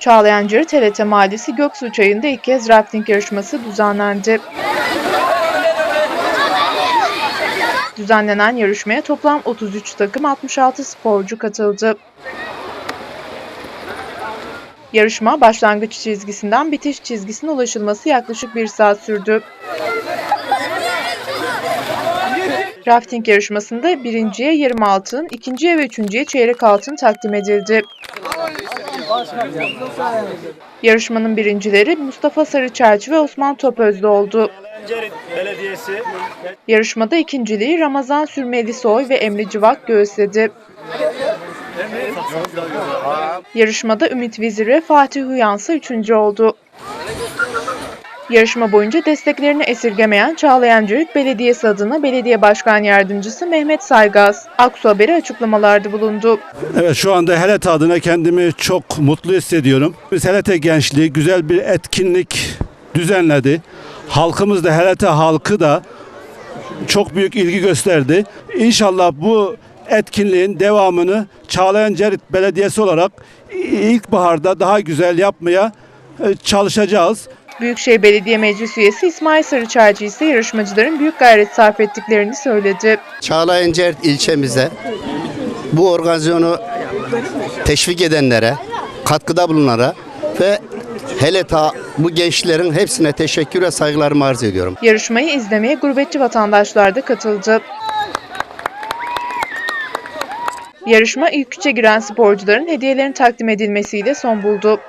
Çağlayancı TRT Mahallesi Göksu Çayı'nda ilk kez rafting yarışması düzenlendi. Düzenlenen yarışmaya toplam 33 takım 66 sporcu katıldı. Yarışma başlangıç çizgisinden bitiş çizgisine ulaşılması yaklaşık bir saat sürdü. Rafting yarışmasında birinciye 20 altın, ikinciye ve üçüncüye çeyrek altın takdim edildi. Yarışmanın birincileri Mustafa Sarıçerçi ve Osman Topözlü oldu. Belediyesi Yarışmada ikinciliği Ramazan Sürmelisoy ve Emre Civak göğüsledi. Yarışmada Ümit Vizir ve Fatih Uyansı üçüncü oldu. Yarışma boyunca desteklerini esirgemeyen Çağlayancık Belediyesi adına Belediye Başkan Yardımcısı Mehmet Saygaz, Aksu Haber'e açıklamalarda bulundu. Evet şu anda Helet adına kendimi çok mutlu hissediyorum. Biz Helete gençliği güzel bir etkinlik düzenledi. Halkımız da Helete halkı da çok büyük ilgi gösterdi. İnşallah bu etkinliğin devamını Çağlayan Cerit Belediyesi olarak ilkbaharda daha güzel yapmaya e, çalışacağız. Büyükşehir Belediye Meclis Üyesi İsmail Sarıçaycı ise yarışmacıların büyük gayret sarf ettiklerini söyledi. Çağlayan Cert ilçemize bu organizasyonu teşvik edenlere, katkıda bulunanlara ve hele ta bu gençlerin hepsine teşekkür ve saygılarımı arz ediyorum. Yarışmayı izlemeye gurbetçi vatandaşlar da katıldı. Yarışma ilk üçe giren sporcuların hediyelerin takdim edilmesiyle son buldu.